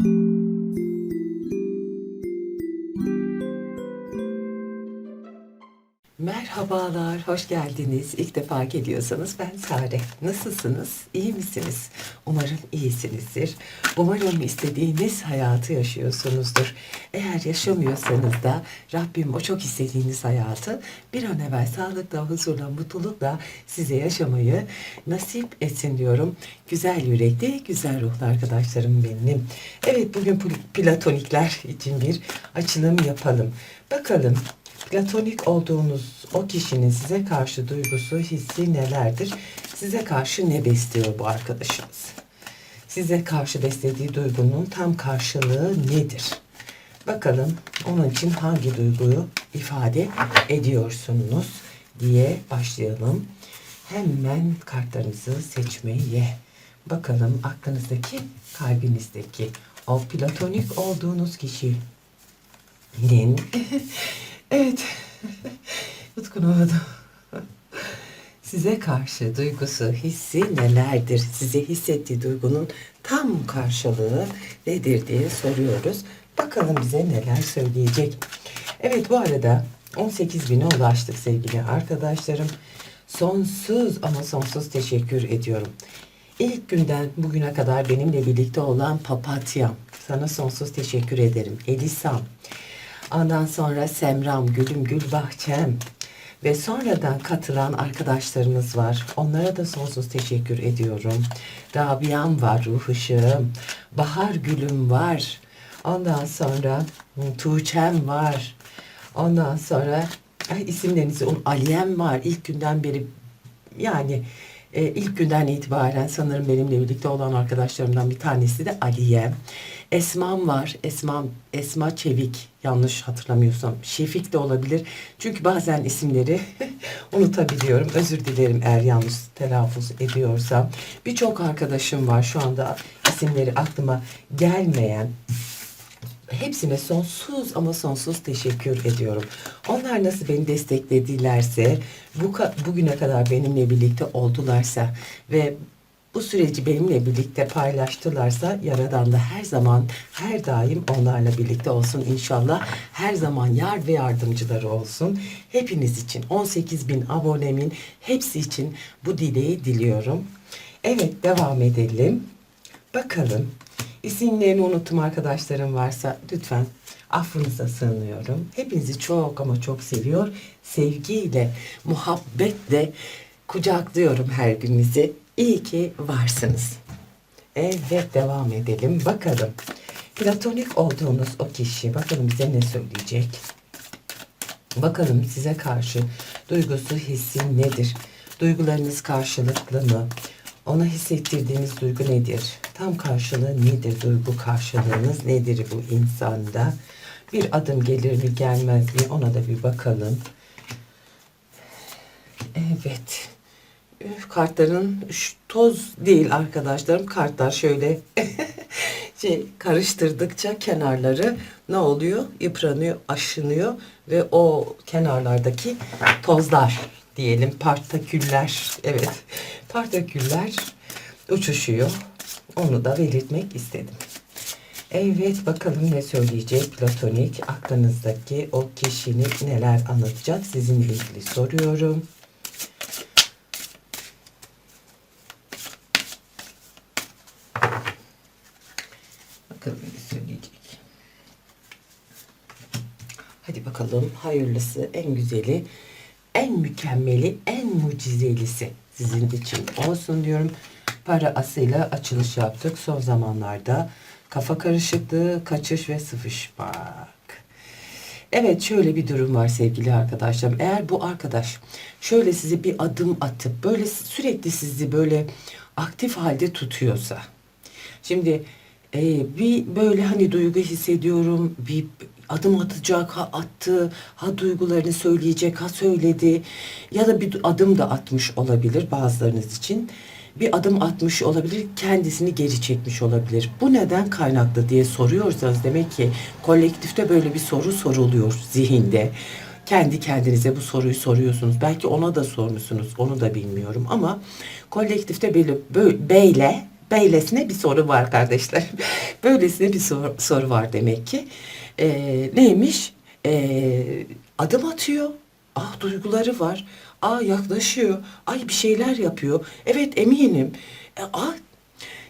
you Merhabalar, hoş geldiniz. İlk defa geliyorsanız ben Sare. Nasılsınız? İyi misiniz? Umarım iyisinizdir. Umarım istediğiniz hayatı yaşıyorsunuzdur. Eğer yaşamıyorsanız da Rabbim o çok istediğiniz hayatı bir an evvel sağlıkla, huzurla, mutlulukla size yaşamayı nasip etsin diyorum. Güzel yürekli, güzel ruhlu arkadaşlarım benim. Evet bugün pl- platonikler için bir açılım yapalım. Bakalım Platonik olduğunuz o kişinin size karşı duygusu, hissi nelerdir? Size karşı ne besliyor bu arkadaşınız? Size karşı beslediği duygunun tam karşılığı nedir? Bakalım onun için hangi duyguyu ifade ediyorsunuz diye başlayalım. Hemen kartlarınızı seçmeye. Bakalım aklınızdaki, kalbinizdeki o platonik olduğunuz kişi Nin. evet. Yutkunamadım. Size karşı duygusu, hissi nelerdir? Size hissettiği duygunun tam karşılığı nedir diye soruyoruz. Bakalım bize neler söyleyecek. Evet bu arada 18 bine ulaştık sevgili arkadaşlarım. Sonsuz ama sonsuz teşekkür ediyorum. İlk günden bugüne kadar benimle birlikte olan papatyam. Sana sonsuz teşekkür ederim. Elisam. Ondan sonra Semram, Gülüm, Gül Bahçem. Ve sonradan katılan arkadaşlarımız var. Onlara da sonsuz teşekkür ediyorum. Rabia'm var, ruh ışığım. Bahar Gülüm var. Ondan sonra hı, Tuğçe'm var. Ondan sonra isimlerinizi Aliyem var. İlk günden beri yani e, ilk günden itibaren sanırım benimle birlikte olan arkadaşlarımdan bir tanesi de Aliye. Esma'm var. Esma, Esma Çevik. Yanlış hatırlamıyorsam. Şefik de olabilir. Çünkü bazen isimleri unutabiliyorum. Özür dilerim eğer yanlış telaffuz ediyorsam. Birçok arkadaşım var şu anda isimleri aklıma gelmeyen hepsine sonsuz ama sonsuz teşekkür ediyorum. Onlar nasıl beni destekledilerse, bu bugüne kadar benimle birlikte oldularsa ve bu süreci benimle birlikte paylaştılarsa Yaradan da her zaman, her daim onlarla birlikte olsun inşallah. Her zaman yar ve yardımcıları olsun. Hepiniz için, 18 bin abonemin hepsi için bu dileği diliyorum. Evet, devam edelim. Bakalım. İsimlerini unuttum arkadaşlarım varsa lütfen affınıza sığınıyorum. Hepinizi çok ama çok seviyor. Sevgiyle, muhabbetle kucaklıyorum her birinizi. İyi ki varsınız. Evet devam edelim. Bakalım. Platonik olduğunuz o kişi bakalım bize ne söyleyecek? Bakalım size karşı duygusu, hissi nedir? Duygularınız karşılıklı mı? Ona hissettirdiğiniz duygu nedir? Tam karşılığı nedir? Duygu karşılığınız nedir bu insanda? Bir adım gelir mi gelmez mi? Ona da bir bakalım. Evet. Kartların şu toz değil arkadaşlarım. Kartlar şöyle şey karıştırdıkça kenarları ne oluyor? Yıpranıyor, aşınıyor ve o kenarlardaki tozlar diyelim partiküller evet partiküller uçuşuyor. Onu da belirtmek istedim. Evet bakalım ne söyleyecek platonik aklınızdaki o kişinin neler anlatacak sizinle ilgili soruyorum. Bakalım ne söyleyecek. Hadi bakalım hayırlısı, en güzeli, en mükemmeli, en mucizelisi sizin için olsun diyorum. Para asıyla açılış yaptık son zamanlarda. Kafa karışıklığı, kaçış ve sıvışmak. Evet şöyle bir durum var sevgili arkadaşlarım. Eğer bu arkadaş şöyle size bir adım atıp böyle sürekli sizi böyle aktif halde tutuyorsa. Şimdi e, bir böyle hani duygu hissediyorum, bir adım atacak, ha attı, ha duygularını söyleyecek, ha söyledi ya da bir adım da atmış olabilir bazılarınız için. Bir adım atmış olabilir, kendisini geri çekmiş olabilir. Bu neden kaynaklı diye soruyorsanız demek ki kolektifte böyle bir soru soruluyor zihinde. Kendi kendinize bu soruyu soruyorsunuz. Belki ona da sormuşsunuz, onu da bilmiyorum ama kolektifte böyle, böyle beyle Böylesine bir soru var kardeşler. Böylesine bir soru, soru var demek ki. Ee, neymiş? Ee, adım atıyor. Ah duyguları var. Aa yaklaşıyor. Ay bir şeyler yapıyor. Evet eminim. E, ah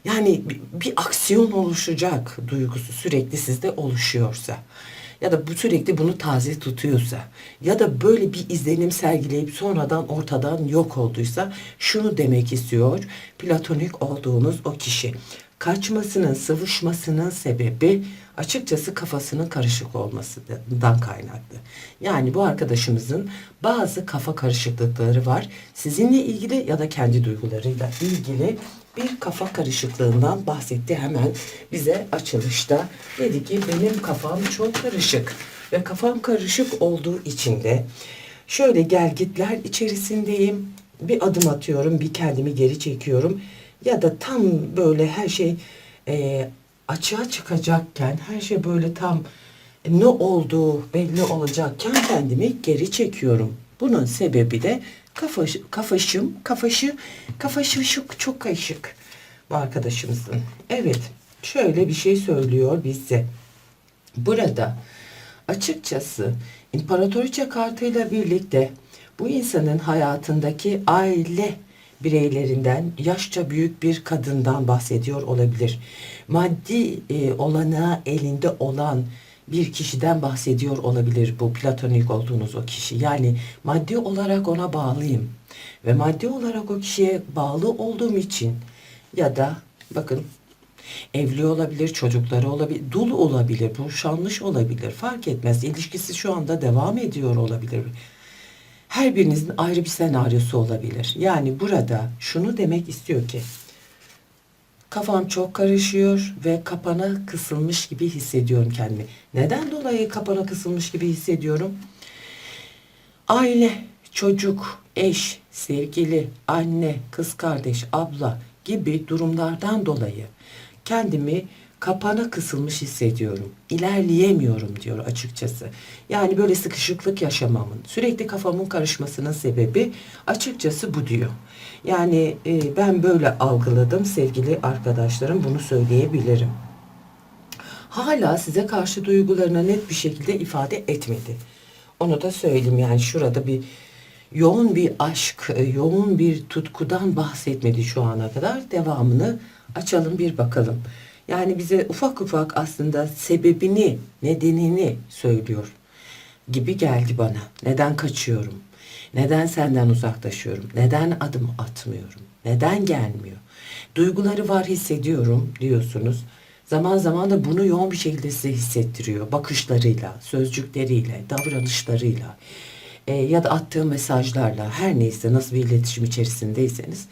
yani bir, bir aksiyon oluşacak duygusu sürekli sizde oluşuyorsa ya da bu sürekli bunu taze tutuyorsa ya da böyle bir izlenim sergileyip sonradan ortadan yok olduysa şunu demek istiyor platonik olduğunuz o kişi. Kaçmasının, sıvışmasının sebebi açıkçası kafasının karışık olmasından kaynaklı. Yani bu arkadaşımızın bazı kafa karışıklıkları var. Sizinle ilgili ya da kendi duygularıyla ilgili bir kafa karışıklığından bahsetti hemen bize açılışta. Dedi ki benim kafam çok karışık ve kafam karışık olduğu için de şöyle gelgitler içerisindeyim. Bir adım atıyorum, bir kendimi geri çekiyorum ya da tam böyle her şey e, açığa çıkacakken, her şey böyle tam ne olduğu belli olacakken kendimi geri çekiyorum. Bunun sebebi de kafaş, kafaşım, kafaşı, kafaşı şu çok karışık bu arkadaşımızın. Evet, şöyle bir şey söylüyor bize. Burada açıkçası imparatoriçe kartıyla birlikte bu insanın hayatındaki aile bireylerinden yaşça büyük bir kadından bahsediyor olabilir. Maddi e, olanağı elinde olan bir kişiden bahsediyor olabilir bu platonik olduğunuz o kişi. Yani maddi olarak ona bağlıyım ve maddi olarak o kişiye bağlı olduğum için ya da bakın evli olabilir, çocukları olabilir, dul olabilir, boşanmış olabilir fark etmez. İlişkisi şu anda devam ediyor olabilir. Her birinizin ayrı bir senaryosu olabilir. Yani burada şunu demek istiyor ki Kafam çok karışıyor ve kapana kısılmış gibi hissediyorum kendimi. Neden dolayı kapana kısılmış gibi hissediyorum? Aile, çocuk, eş, sevgili, anne, kız kardeş, abla gibi durumlardan dolayı kendimi kapana kısılmış hissediyorum. İlerleyemiyorum diyor açıkçası. Yani böyle sıkışıklık yaşamamın, sürekli kafamın karışmasının sebebi açıkçası bu diyor. Yani e, ben böyle algıladım sevgili arkadaşlarım bunu söyleyebilirim. Hala size karşı duygularını net bir şekilde ifade etmedi. Onu da söyleyeyim yani şurada bir yoğun bir aşk, e, yoğun bir tutkudan bahsetmedi şu ana kadar. Devamını açalım bir bakalım. Yani bize ufak ufak aslında sebebini, nedenini söylüyor gibi geldi bana. Neden kaçıyorum? Neden senden uzaklaşıyorum? Neden adım atmıyorum? Neden gelmiyor? Duyguları var hissediyorum diyorsunuz. Zaman zaman da bunu yoğun bir şekilde size hissettiriyor. Bakışlarıyla, sözcükleriyle, davranışlarıyla e, ya da attığı mesajlarla her neyse nasıl bir iletişim içerisindeyseniz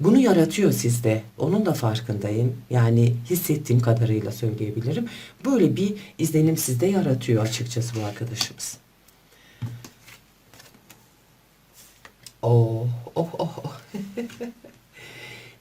bunu yaratıyor sizde. Onun da farkındayım. Yani hissettiğim kadarıyla söyleyebilirim. Böyle bir izlenim sizde yaratıyor açıkçası bu arkadaşımız. Oh, oh, oh. oh.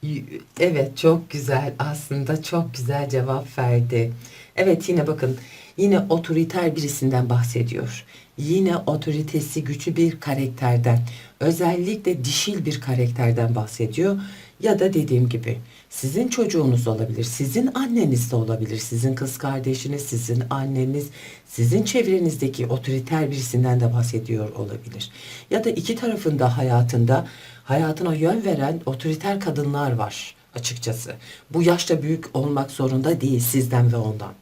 evet çok güzel aslında çok güzel cevap verdi. Evet yine bakın yine otoriter birisinden bahsediyor. Yine otoritesi güçlü bir karakterden özellikle dişil bir karakterden bahsediyor. Ya da dediğim gibi sizin çocuğunuz olabilir, sizin anneniz de olabilir, sizin kız kardeşiniz, sizin anneniz, sizin çevrenizdeki otoriter birisinden de bahsediyor olabilir. Ya da iki tarafında hayatında hayatına yön veren otoriter kadınlar var açıkçası. Bu yaşta büyük olmak zorunda değil sizden ve ondan.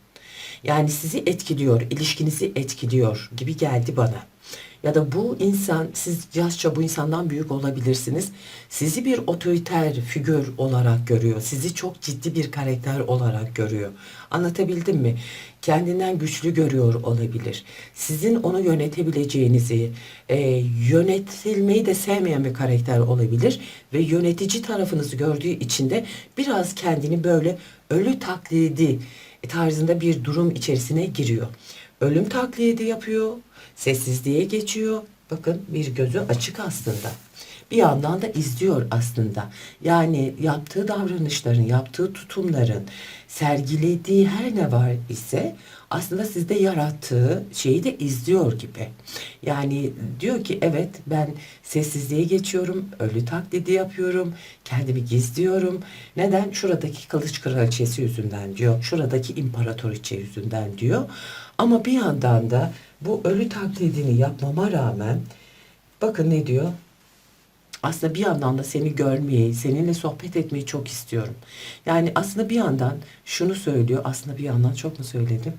Yani sizi etkiliyor, ilişkinizi etkiliyor gibi geldi bana ya da bu insan siz yaşça bu insandan büyük olabilirsiniz. Sizi bir otoriter figür olarak görüyor. Sizi çok ciddi bir karakter olarak görüyor. Anlatabildim mi? Kendinden güçlü görüyor olabilir. Sizin onu yönetebileceğinizi, e, yönetilmeyi de sevmeyen bir karakter olabilir ve yönetici tarafınızı gördüğü için de biraz kendini böyle ölü taklidi tarzında bir durum içerisine giriyor. Ölüm taklidi yapıyor, sessizliğe geçiyor. Bakın bir gözü açık aslında. Bir yandan da izliyor aslında. Yani yaptığı davranışların, yaptığı tutumların, sergilediği her ne var ise aslında sizde yarattığı şeyi de izliyor gibi. Yani diyor ki evet ben sessizliğe geçiyorum, ölü taklidi yapıyorum, kendimi gizliyorum. Neden? Şuradaki kılıç kraliçesi yüzünden diyor, şuradaki imparatoriçe yüzünden diyor. Ama bir yandan da bu ölü taklidini yapmama rağmen bakın ne diyor? Aslında bir yandan da seni görmeyi, seninle sohbet etmeyi çok istiyorum. Yani aslında bir yandan şunu söylüyor, aslında bir yandan çok mu söyledim?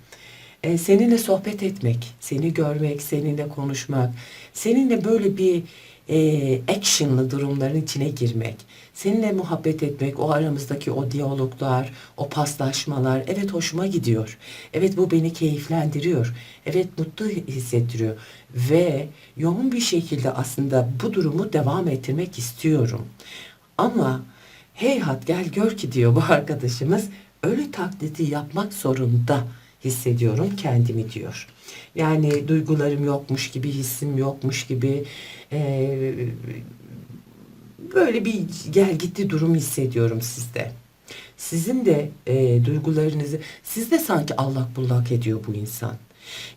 Ee, seninle sohbet etmek, seni görmek, seninle konuşmak, seninle böyle bir e, actionlı durumların içine girmek, seninle muhabbet etmek, o aramızdaki o diyaloglar, o paslaşmalar, evet hoşuma gidiyor. Evet bu beni keyiflendiriyor. Evet mutlu hissettiriyor. Ve yoğun bir şekilde aslında bu durumu devam ettirmek istiyorum. Ama heyhat gel gör ki diyor bu arkadaşımız ölü taklidi yapmak zorunda hissediyorum kendimi diyor. Yani duygularım yokmuş gibi, hissim yokmuş gibi eee, böyle bir gel gitti durum hissediyorum sizde. Sizin de eee, duygularınızı, sizde sanki allak bullak ediyor bu insan.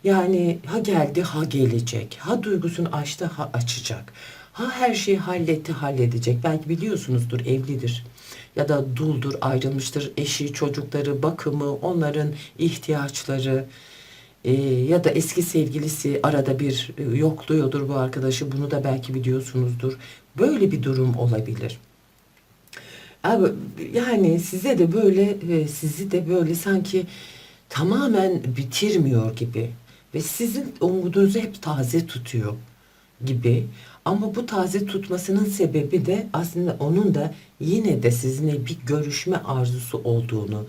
Yani ha geldi ha gelecek, ha duygusunu açtı ha açacak. Ha her şeyi halletti halledecek. Belki biliyorsunuzdur evlidir ya da duldur ayrılmıştır eşi çocukları bakımı onların ihtiyaçları e, ya da eski sevgilisi arada bir e, yokluyordur bu arkadaşı bunu da belki biliyorsunuzdur böyle bir durum olabilir. Abi, yani size de böyle e, sizi de böyle sanki tamamen bitirmiyor gibi ve sizin umudunuzu hep taze tutuyor gibi. Ama bu taze tutmasının sebebi de aslında onun da yine de sizinle bir görüşme arzusu olduğunu.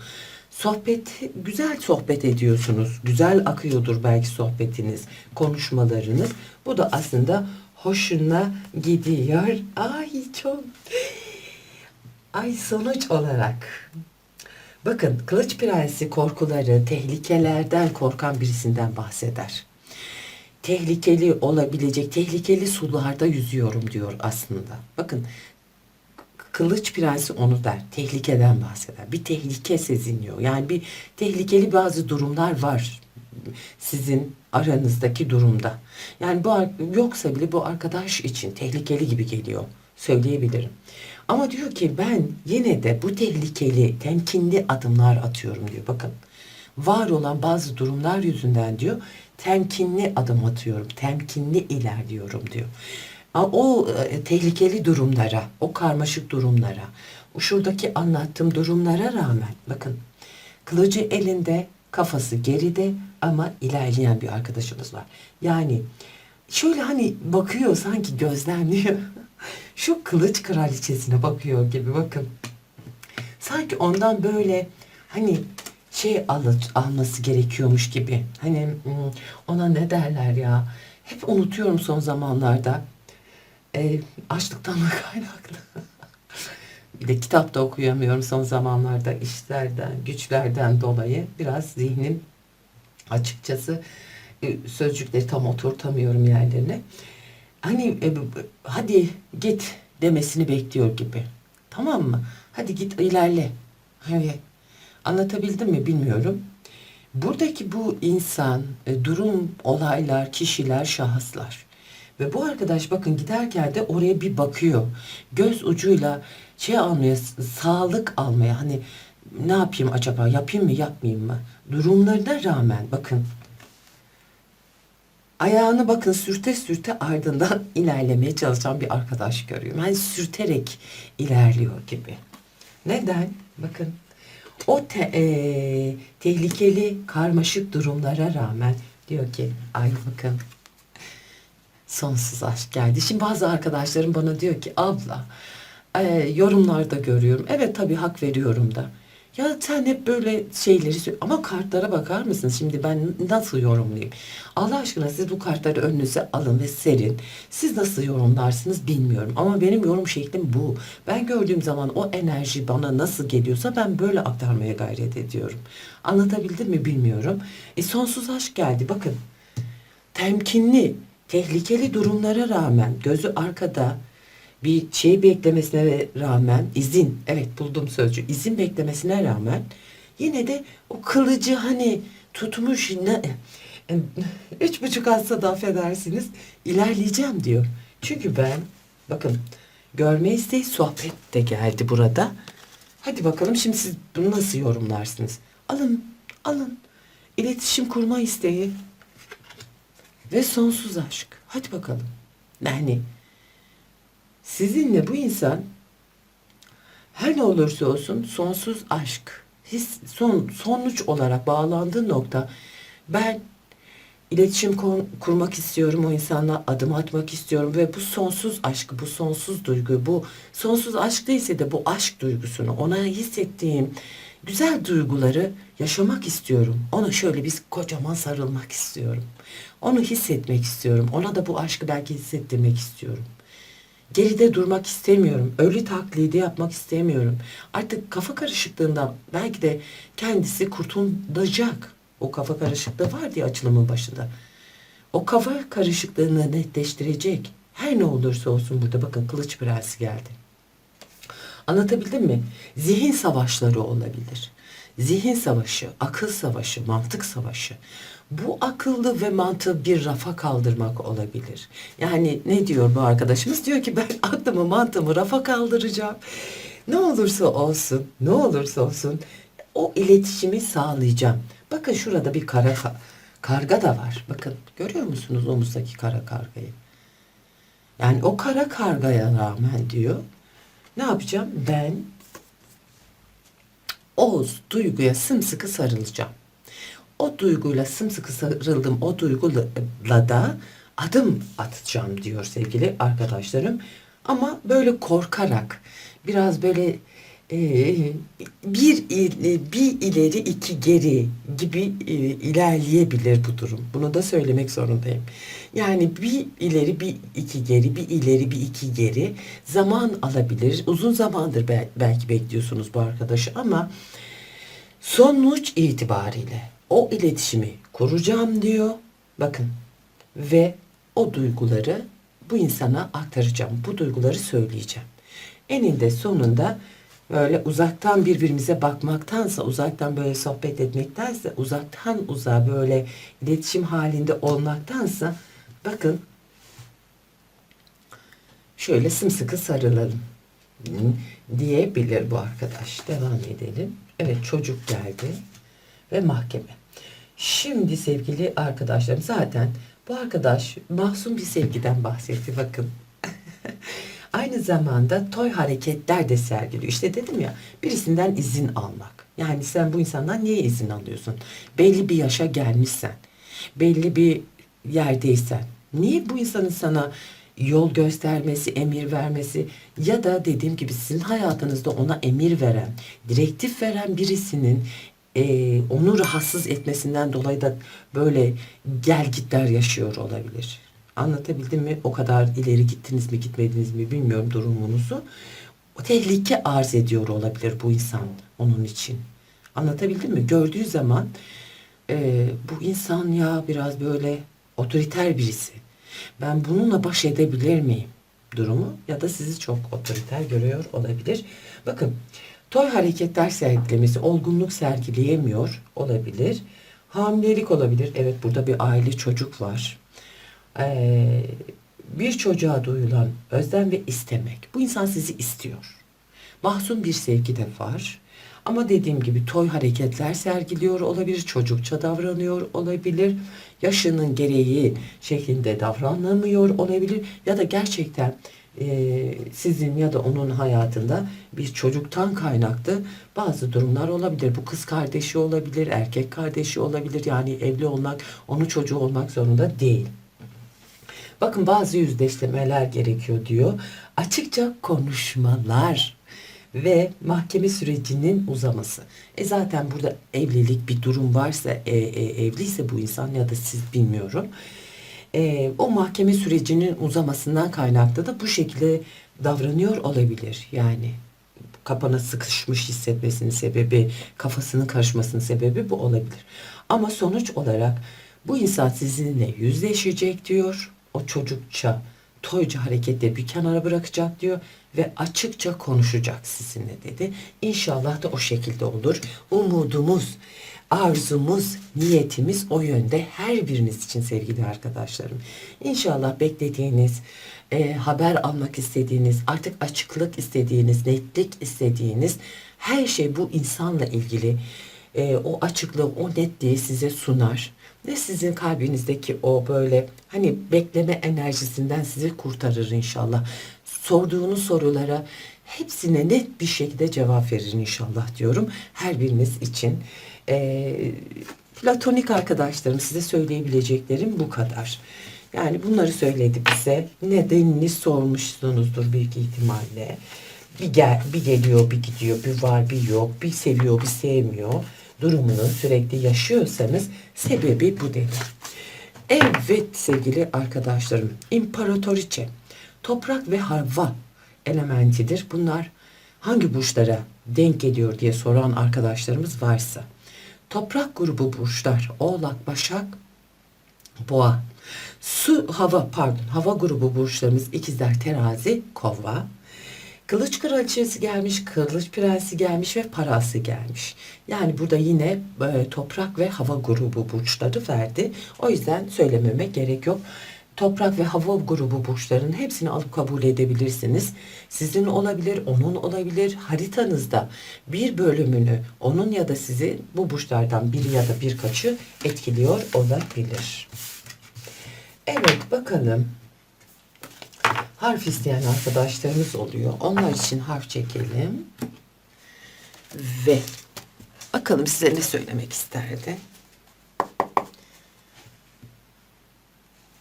Sohbet, güzel sohbet ediyorsunuz. Güzel akıyordur belki sohbetiniz, konuşmalarınız. Bu da aslında hoşuna gidiyor. Ay çok. Ay sonuç olarak Bakın Kılıç Prensi korkuları, tehlikelerden korkan birisinden bahseder. Tehlikeli olabilecek, tehlikeli sularda yüzüyorum diyor aslında. Bakın Kılıç Prensi onu der. Tehlikeden bahseder. Bir tehlike seziniyor. Yani bir tehlikeli bazı durumlar var sizin aranızdaki durumda. Yani bu yoksa bile bu arkadaş için tehlikeli gibi geliyor. Söyleyebilirim. Ama diyor ki ben yine de bu tehlikeli, temkinli adımlar atıyorum diyor. Bakın var olan bazı durumlar yüzünden diyor temkinli adım atıyorum, temkinli ilerliyorum diyor. O e, tehlikeli durumlara, o karmaşık durumlara, şuradaki anlattığım durumlara rağmen bakın kılıcı elinde, kafası geride ama ilerleyen bir arkadaşımız var. Yani şöyle hani bakıyor sanki gözlemliyor. Şu kılıç kraliçesine bakıyor gibi bakın. Sanki ondan böyle hani şey al, alması gerekiyormuş gibi. Hani hmm, ona ne derler ya. Hep unutuyorum son zamanlarda. E, açlıktan da kaynaklı. bir de kitap da okuyamıyorum son zamanlarda işlerden, güçlerden dolayı. Biraz zihnim açıkçası e, sözcükleri tam oturtamıyorum yerlerine. Hani e, hadi git demesini bekliyor gibi. Tamam mı? Hadi git ilerle. Hani anlatabildim mi bilmiyorum. Buradaki bu insan, e, durum, olaylar, kişiler, şahıslar. Ve bu arkadaş bakın giderken de oraya bir bakıyor. Göz ucuyla şey almaya, sağlık almaya hani ne yapayım acaba yapayım mı yapmayayım mı? Durumlarına rağmen bakın ayağını bakın sürte sürte ardından ilerlemeye çalışan bir arkadaş görüyorum. Yani sürterek ilerliyor gibi. Neden? Bakın o te- eee, tehlikeli karmaşık durumlara rağmen diyor ki ay bakın sonsuz aşk geldi. Şimdi bazı arkadaşlarım bana diyor ki abla e, yorumlarda görüyorum. Evet tabii hak veriyorum da. Ya sen hep böyle şeyleri ama kartlara bakar mısınız? Şimdi ben nasıl yorumlayayım? Allah aşkına siz bu kartları önünüze alın ve serin. Siz nasıl yorumlarsınız bilmiyorum ama benim yorum şeklim bu. Ben gördüğüm zaman o enerji bana nasıl geliyorsa ben böyle aktarmaya gayret ediyorum. Anlatabildim mi bilmiyorum. E sonsuz aşk geldi bakın temkinli, tehlikeli durumlara rağmen gözü arkada bir şey beklemesine rağmen izin, evet buldum sözcü, izin beklemesine rağmen yine de o kılıcı hani tutmuş ne, e, üç buçuk atsa da affedersiniz ilerleyeceğim diyor. Çünkü ben bakın görme isteği sohbet de geldi burada. Hadi bakalım şimdi siz bunu nasıl yorumlarsınız? Alın, alın. İletişim kurma isteği ve sonsuz aşk. Hadi bakalım. Yani sizinle bu insan her ne olursa olsun sonsuz aşk, his, son, sonuç olarak bağlandığı nokta ben iletişim kurmak istiyorum o insanla adım atmak istiyorum ve bu sonsuz aşkı, bu sonsuz duygu, bu sonsuz aşk değilse de bu aşk duygusunu ona hissettiğim güzel duyguları yaşamak istiyorum. Ona şöyle bir kocaman sarılmak istiyorum. Onu hissetmek istiyorum. Ona da bu aşkı belki hissettirmek istiyorum. Geride durmak istemiyorum. Ölü taklidi yapmak istemiyorum. Artık kafa karışıklığından belki de kendisi kurtulacak. O kafa karışıklığı var diye açılımın başında. O kafa karışıklığını netleştirecek. Her ne olursa olsun burada bakın kılıç prensi geldi. Anlatabildim mi? Zihin savaşları olabilir. Zihin savaşı, akıl savaşı, mantık savaşı. Bu akıllı ve mantığı bir rafa kaldırmak olabilir. Yani ne diyor bu arkadaşımız? Diyor ki ben aklımı mantığımı rafa kaldıracağım. Ne olursa olsun, ne olursa olsun o iletişimi sağlayacağım. Bakın şurada bir kara ka- karga da var. Bakın görüyor musunuz omuzdaki kara kargayı? Yani o kara kargaya rağmen diyor ne yapacağım? Ben o duyguya sımsıkı sarılacağım. O duyguyla sımsıkı sarıldım. O duyguyla da adım atacağım diyor sevgili arkadaşlarım. Ama böyle korkarak biraz böyle e, bir bir ileri iki geri gibi e, ilerleyebilir bu durum. Bunu da söylemek zorundayım. Yani bir ileri bir iki geri, bir ileri bir iki geri zaman alabilir. Uzun zamandır bel- belki bekliyorsunuz bu arkadaşı ama sonuç itibariyle o iletişimi kuracağım diyor. Bakın ve o duyguları bu insana aktaracağım. Bu duyguları söyleyeceğim. Eninde sonunda böyle uzaktan birbirimize bakmaktansa, uzaktan böyle sohbet etmektense, uzaktan uzağa böyle iletişim halinde olmaktansa bakın şöyle sımsıkı sarılalım diyebilir bu arkadaş. Devam edelim. Evet çocuk geldi ve mahkeme. Şimdi sevgili arkadaşlarım zaten bu arkadaş mahzun bir sevgiden bahsetti bakın. Aynı zamanda toy hareketler de sergiliyor. İşte dedim ya birisinden izin almak. Yani sen bu insandan niye izin alıyorsun? Belli bir yaşa gelmişsen, belli bir yerdeysen. Niye bu insanın sana yol göstermesi, emir vermesi ya da dediğim gibi sizin hayatınızda ona emir veren, direktif veren birisinin e, onu rahatsız etmesinden dolayı da böyle gelgitler yaşıyor olabilir. Anlatabildim mi? O kadar ileri gittiniz mi gitmediniz mi bilmiyorum durumunuzu. O tehlike arz ediyor olabilir bu insan onun için. Anlatabildim mi? Gördüğü zaman e, bu insan ya biraz böyle otoriter birisi. Ben bununla baş edebilir miyim? Durumu ya da sizi çok otoriter görüyor olabilir. Bakın toy hareketler sergilemesi, olgunluk sergileyemiyor olabilir. Hamilelik olabilir. Evet burada bir aile çocuk var. Ee, bir çocuğa duyulan özlem ve istemek. Bu insan sizi istiyor. Mahzun bir sevgi de var. Ama dediğim gibi toy hareketler sergiliyor olabilir, çocukça davranıyor olabilir, yaşının gereği şeklinde davranamıyor olabilir ya da gerçekten e, sizin ya da onun hayatında bir çocuktan kaynaklı bazı durumlar olabilir. Bu kız kardeşi olabilir, erkek kardeşi olabilir. Yani evli olmak, onun çocuğu olmak zorunda değil. Bakın bazı yüzleşmeler gerekiyor diyor. Açıkça konuşmalar ve mahkeme sürecinin uzaması. E zaten burada evlilik bir durum varsa, e, e, evliyse bu insan ya da siz bilmiyorum. E, o mahkeme sürecinin uzamasından kaynaklı da bu şekilde davranıyor olabilir. Yani kapana sıkışmış hissetmesinin sebebi, kafasının karışmasının sebebi bu olabilir. Ama sonuç olarak bu insan sizinle yüzleşecek diyor. O çocukça toyca hareketleri bir kenara bırakacak diyor ve açıkça konuşacak sizinle dedi. İnşallah da o şekilde olur. Umudumuz, arzumuz, niyetimiz o yönde her biriniz için sevgili arkadaşlarım. İnşallah beklediğiniz, e, haber almak istediğiniz, artık açıklık istediğiniz, netlik istediğiniz her şey bu insanla ilgili e, o açıklığı, o netliği size sunar. Ve sizin kalbinizdeki o böyle hani bekleme enerjisinden sizi kurtarır inşallah. Sorduğunuz sorulara hepsine net bir şekilde cevap verir inşallah diyorum. Her biriniz için. E, platonik arkadaşlarım size söyleyebileceklerim bu kadar. Yani bunları söyledi bize. Nedenini sormuşsunuzdur büyük ihtimalle. Bir, gel, bir geliyor, bir gidiyor, bir var, bir yok, bir seviyor, bir sevmiyor durumunu sürekli yaşıyorsanız sebebi bu dedi. Evet sevgili arkadaşlarım, imparatoriçe, toprak ve hava elementidir. Bunlar hangi burçlara denk geliyor diye soran arkadaşlarımız varsa. Toprak grubu burçlar, Oğlak, Başak, Boğa. Su, hava pardon, hava grubu burçlarımız ikizler, terazi, kova. Kılıç kraliçesi gelmiş, kılıç prensi gelmiş ve parası gelmiş. Yani burada yine e, toprak ve hava grubu burçları verdi. O yüzden söylememe gerek yok. Toprak ve hava grubu burçlarının hepsini alıp kabul edebilirsiniz. Sizin olabilir, onun olabilir. Haritanızda bir bölümünü onun ya da sizi bu burçlardan biri ya da birkaçı etkiliyor olabilir. Evet bakalım harf isteyen arkadaşlarımız oluyor. Onlar için harf çekelim. Ve bakalım size ne söylemek isterdi.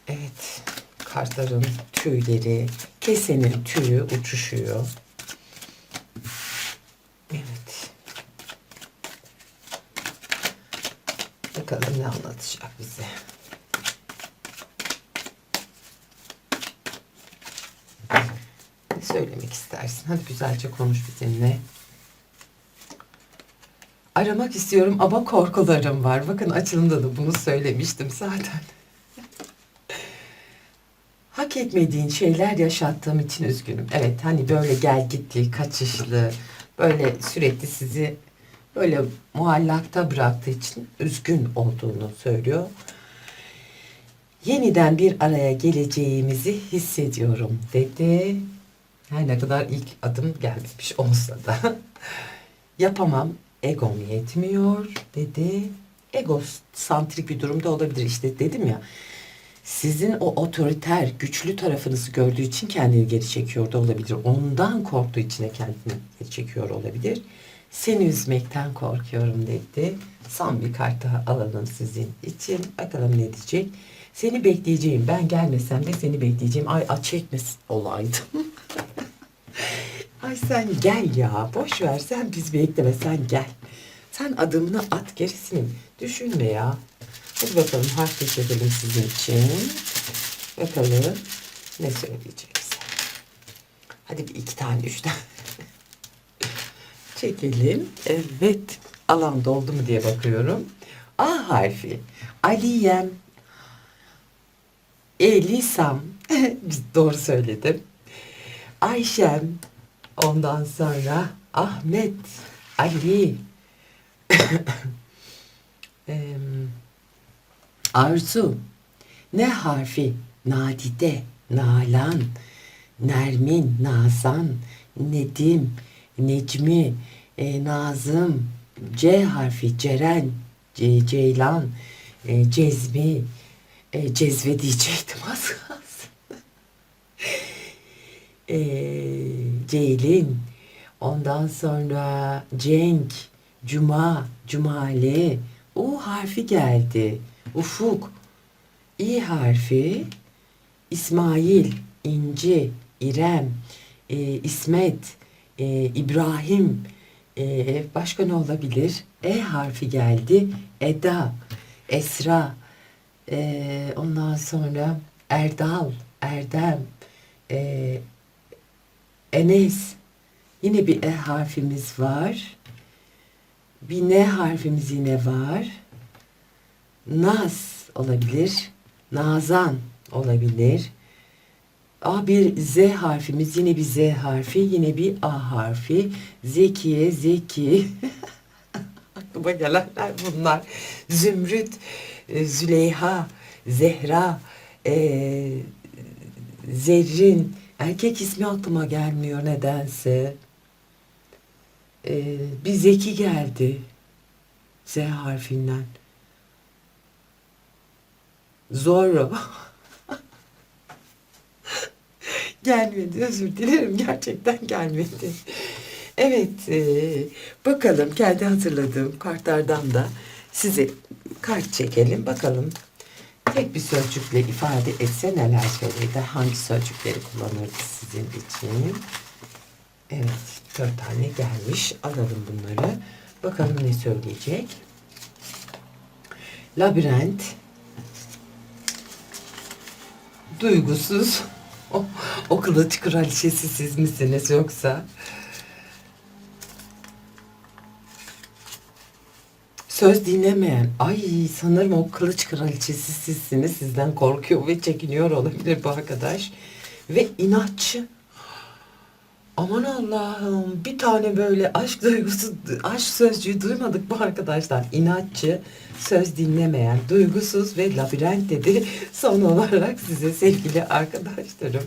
Evet. Kartların tüyleri, kesenin tüyü uçuşuyor. Evet. Bakalım ne anlatacak bize. Ne söylemek istersin? Hadi güzelce konuş bizimle. Aramak istiyorum ama korkularım var. Bakın açılımda da bunu söylemiştim zaten. Etmediğin şeyler yaşattığım için üzgünüm. Evet hani böyle gel gitti, kaçışlı, böyle sürekli sizi böyle muallakta bıraktığı için üzgün olduğunu söylüyor. Yeniden bir araya geleceğimizi hissediyorum dedi. Her ne kadar ilk adım gelmemiş olsa da yapamam, egom yetmiyor dedi. Egosantrik bir durumda olabilir işte dedim ya. Sizin o otoriter, güçlü tarafınızı gördüğü için kendini geri çekiyor da olabilir. Ondan korktuğu için kendini geri çekiyor olabilir. Seni üzmekten korkuyorum dedi. Son bir kart daha alalım sizin için. Bakalım ne diyecek. Seni bekleyeceğim. Ben gelmesem de seni bekleyeceğim. Ay aç çekmesin olaydım. Ay sen gel ya. Boş ver sen biz bekleme sen gel. Sen adımını at gerisini düşünme ya. Hadi bakalım harf geçelim sizin için. Bakalım ne söyleyecek bize. Hadi bir iki tane üç tane. Çekelim. Evet. Alan doldu mu diye bakıyorum. A harfi. Aliyem. Elisam. Doğru söyledim. Ayşem. Ondan sonra Ahmet. Ali. Em, Arzu. Ne harfi? Nadide. Nalan. Nermin. Nazan. Nedim. Necmi. e, Nazım. C harfi. Ceren. Ce- Ceylan. e, Cezmi. E, cezve diyecektim az kalsın. e, Ceylin. Ondan sonra Cenk. Cuma. Cumali. U harfi geldi. Ufuk. İ harfi. İsmail. İnci. İrem. e, İsmet. e, İbrahim. e, başka ne olabilir? E harfi geldi. Eda. Esra. e, ondan sonra Erdal. Erdem. e, Enes. Yine bir E harfimiz var. Bir N harfimiz yine var. Naz olabilir. Nazan olabilir. A bir Z harfimiz, yine bir Z harfi, yine bir A harfi. Zekiye, Zeki. Aklıma gelenler bunlar. Zümrüt, e, Züleyha, Zehra, e, Zerrin. Erkek ismi aklıma gelmiyor nedense. E, bir Zeki geldi. Z harfinden. Zorro. gelmedi. Özür dilerim. Gerçekten gelmedi. Evet. e, bakalım kendi hatırladığım kartlardan da size kart çekelim. Bakalım tek bir sözcükle ifade etse neler söylerdi? Hangi sözcükleri kullanırdı sizin için? Evet. Dört tane gelmiş. Alalım bunları. Bakalım ne söyleyecek? Labirent. Duygusuz. O, o kılıç kraliçesi siz misiniz yoksa? Söz dinlemeyen. Ay sanırım o kılıç kraliçesi sizsiniz. Sizden korkuyor ve çekiniyor olabilir bu arkadaş. Ve inatçı. Aman Allah'ım bir tane böyle aşk duygusu, aşk sözcüğü duymadık bu arkadaşlar. İnatçı, söz dinlemeyen, duygusuz ve labirent dedi. Son olarak size sevgili arkadaşlarım.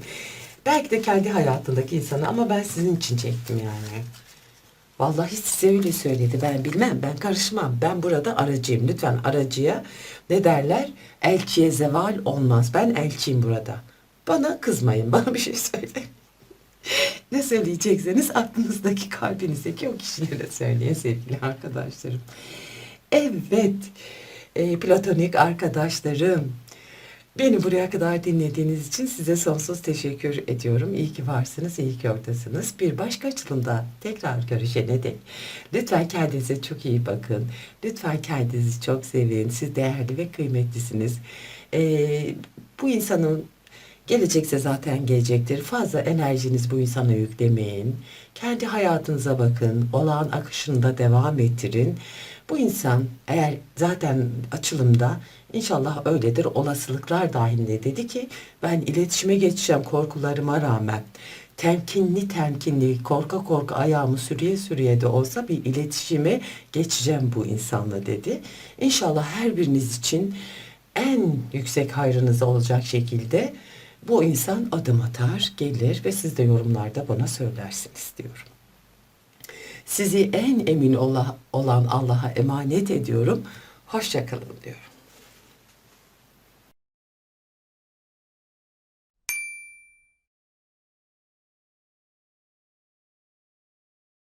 Belki de kendi hayatındaki insanı ama ben sizin için çektim yani. Vallahi size öyle söyledi. Ben bilmem, ben karışmam. Ben burada aracıyım. Lütfen aracıya ne derler? Elçiye zeval olmaz. Ben elçiyim burada. Bana kızmayın. Bana bir şey söyleyin. Ne söyleyecekseniz aklınızdaki kalbinizdeki o kişilere söyleyin sevgili arkadaşlarım. Evet, e, platonik arkadaşlarım. Beni buraya kadar dinlediğiniz için size sonsuz teşekkür ediyorum. İyi ki varsınız, iyi ki oradasınız. Bir başka açılımda tekrar görüşene dek. Lütfen kendinize çok iyi bakın. Lütfen kendinizi çok sevin. Siz değerli ve kıymetlisiniz. Ee, bu insanın Gelecekse zaten gelecektir. Fazla enerjiniz bu insana yüklemeyin. Kendi hayatınıza bakın. Olağan akışında devam ettirin. Bu insan eğer zaten açılımda inşallah öyledir. Olasılıklar dahilinde dedi ki ben iletişime geçeceğim korkularıma rağmen. Temkinli temkinli korka korka ayağımı sürüye sürüye de olsa bir iletişime geçeceğim bu insanla dedi. İnşallah her biriniz için en yüksek hayrınız olacak şekilde bu insan adım atar, gelir ve siz de yorumlarda bana söylersiniz diyorum. Sizi en emin olan Allah'a emanet ediyorum. Hoşçakalın diyorum.